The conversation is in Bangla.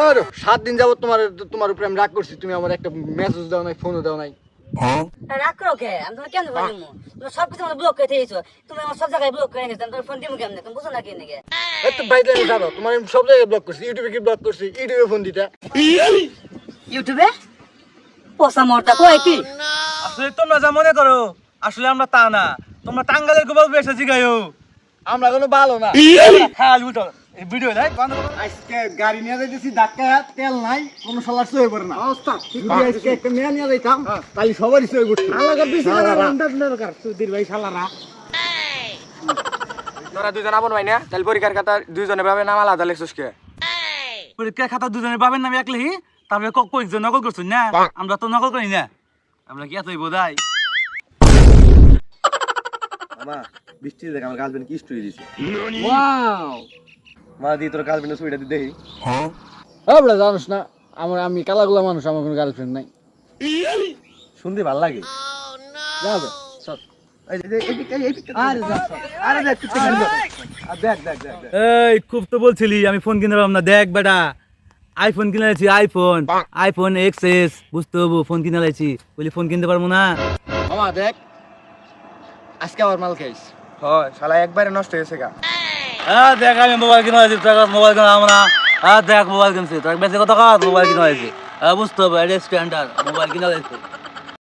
আর সাত দিন যাবত তোমার তোমার উপরে আমি রাগ করছি তুমি আমার একটা মেসেজ দাও নাই ফোনও দাও নাই। রাগ করো কে? আমি তোমার কেন ফোন দিমু? তুমি সব কিছু আমার ব্লক করে দিয়েছ। তুমি আমার সব জায়গায় ব্লক করে নিয়েছো তোমার ফোন দিমু কেমনে? তুমি বুঝো না কি নাকি এত বাইরে আমি যাব তোমার আমি সব জায়গায় ব্লক করছি ইউটিউবে কি ব্লক করছি ইউটিউবে ফোন দিতে। ইউটিউবে মরটা কি? আসলে তোমরা যা মনে করো আসলে আমরা তা না। তোমরা টাঙ্গালের গোপাল বেসে জিগাইও আমরা কোনো ভালো না। হ্যাঁ উল্টো এই ভিডিও নাই। আজকে গাড়ি নিয়ে যাইতেছি ধাক্কা তেল নাই কোনো সালার সই করে না। যদি আজকে একটা মেয়ে নিয়ে যাইতাম তাহলে সবারই সই করছি তোরা দুজন আপন ভাই না? তাহলে পরীক্ষার খাতা দুইজনে ভাবে নাম আলাদা লেখছিস কে? পরীক্ষার খাতা দুজনের বাবার নামে এক লিখি তারপরে ক- কয়েকজন নকল করছেন না? আমরা তো নকল করি না। আমরা কি এতই বোধাই বৃষ্টি দেখ আমার গার্লফ্রেন্ড কি স্টোরি দিছে? ওয়াও মা দি তোর গার্লফ্রেন্ডের ছবিটা দি দেখি। আমরা জানোস না আমার আমি কালাগুলা মানুষ আমার কোনো গার্লফ্রেন্ড নাই। শুনতে ভালো লাগে। যাবে এই এই পিকটা, এই পিকটা আরে দেখ। আরে দেখ পিকটা কেন দেখ। আর দেখ দেখ দেখ দেখ। এই খুব তো বলছিলি আমি ফোন কিনতে পারলাম না। দেখ বেটা আইফোন কিনে লাইছি আইফোন আইফোন এক্স এস বুঝতে হব ফোন কিনে লাইছি বলি ফোন কিনতে পারব না? মামা দেখ আজকে আবার মাল খাইস। হয় শালা একবারে নষ্ট হয়েছে গা। হ্যাঁ দেখ, আমি মোবাইল কিনে হয়েছি তোর মোবাইল কিনা আমরা হ্যাঁ দেখ মোবাইল কিনছি। তোর বেশি কত কাজ মোবাইল কিনে হয়েছি হ্যাঁ বুঝতে হবে, এটা স্ট্যান্ডার্ড মোবাইল কিনে লাইছি